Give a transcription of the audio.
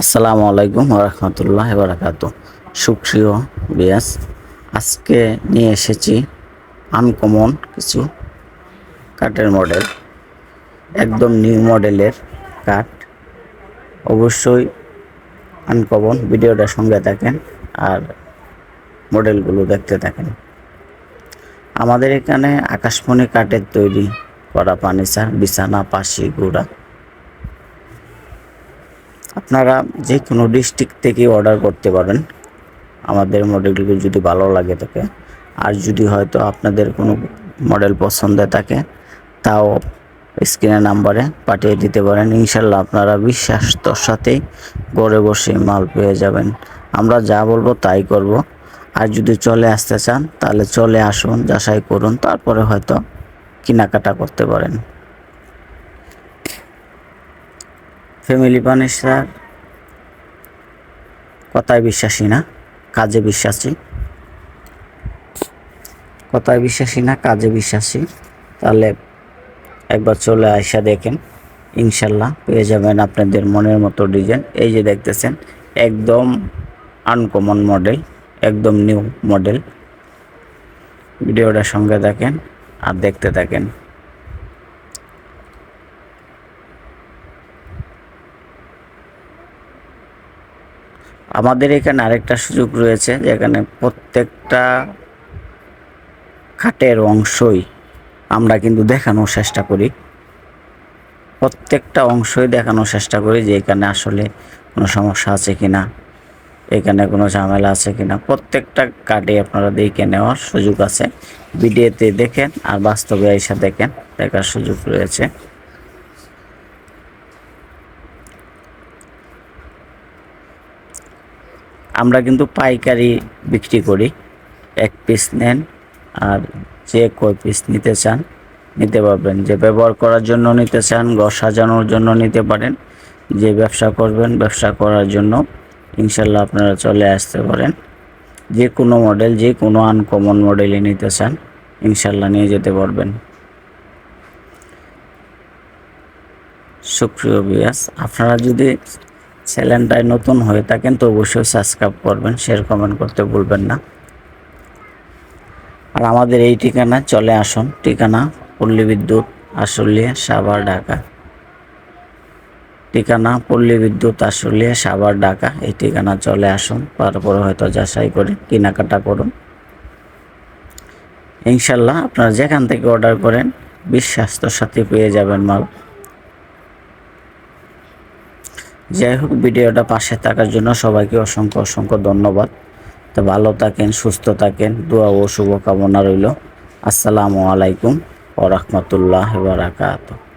আসসালামু আলাইকুম রহমতুল্লাহ বারাকাত সুপ্রিয় বিয়াস আজকে নিয়ে এসেছি আনকমন কিছু কাঠের মডেল, একদম নিউ মডেলের কাঠ। অবশ্যই আনকমন, ভিডিওটা সঙ্গে থাকেন আর মডেলগুলো দেখতে থাকেন। আমাদের এখানে আকাশমণি কাঠের তৈরি করা ফার্নিচার, বিছানা, পাশি, গুঁড়া। আপনারা যে কোনো ডিস্ট্রিক্ট থেকে অর্ডার করতে পারেন। আমাদের মডেলগুলো যদি ভালো লাগে থাকে। আর যদি হয়তো আপনাদের কোনো মডেল পছন্দের থাকে, তাও স্ক্রিনের নাম্বারে পাঠিয়ে দিতে পারেন। ইনশাল্লাহ আপনারা বিশ্বাসতর সাথেই ঘরে বসে মাল পেয়ে যাবেন। আমরা যা বলব তাই করব। আর যদি চলে আসতে চান, তাহলে চলে আসুন, যাচাই করুন, তারপরে হয়তো কেনাকাটা করতে পারেন। ফ্যামিলি ফার্নিচার কথায় বিশ্বাসী না, কাজে বিশ্বাসী। কথায় বিশ্বাসী না, কাজে বিশ্বাসী। তাহলে একবার চলে আসা দেখেন, ইনশাল্লাহ পেয়ে যাবেন আপনাদের মনের মতো ডিজাইন এই যে দেখতেছেন, একদম আনকমন মডেল একদম নিউ মডেল ভিডিওটার সঙ্গে দেখেন আর দেখতে থাকেন। আমাদের এখানে আরেকটা সুযোগ রয়েছে যেখানে প্রত্যেকটা খাটের অংশই আমরা কিন্তু দেখানোর চেষ্টা করি। প্রত্যেকটা অংশই দেখানোর চেষ্টা করি যে এখানে আসলে কোনো সমস্যা আছে কি না এখানে কোনো ঝামেলা আছে কি না প্রত্যেকটা কার্ডে আপনারা দেখে নেওয়ার সুযোগ আছে। ভিডিওতে দেখেন আর বাস্তবে এসে দেখেন, দেখার সুযোগ রয়েছে। আমরা কিন্তু পাইকারি বিক্রি করি। এক পিস নেন আর যে কয় পিস নিতে চান নিতে পারবেন। যে ব্যবহার করার জন্য নিতে চান, ঘর সাজানোর জন্য নিতে পারেন। যে ব্যবসা করবেন, ব্যবসা করার জন্য ইনশাল্লাহ আপনারা চলে আসতে পারেন। যে কোনো মডেল যে কোনো আনকমন মডেলই নিতে চান, ইনশাল্লাহ নিয়ে যেতে পারবেন। সুপ্রিয় বিয়াস আপনারা যদি চ্যানেলটায় নতুন হয়ে থাকেন, তো অবশ্যই সাবস্ক্রাইব করবেন শেয়ার কমেন্ট করতে ভুলবেন না। আর আমাদের এই ঠিকানা, চলে আসুন, ঠিকানা পল্লী বিদ্যুৎ আশুলিয়া, সাভার, ঢাকা। ঠিকানা পল্লী বিদ্যুৎ আশুলিয়া, সাভার, ঢাকা, এই ঠিকানা চলে আসুন, তারপরে হয়তো যাচাই করে কেনাকাটা করুন। ইনশাল্লাহ আপনারা যেখান থেকে অর্ডার করেন বিশ্বাস্তর সাথে পেয়ে যাবেন মাল। যাই হোক, ভিডিওটা পাশে থাকার জন্য সবাইকে অসংখ্য অসংখ্য ধন্যবাদ। তো ভালো থাকেন, সুস্থ থাকেন, দোয়া ও শুভকামনা রইল। আসসালামু আলাইকুম ও রহমতুল্লাহ বারাকাতুহ।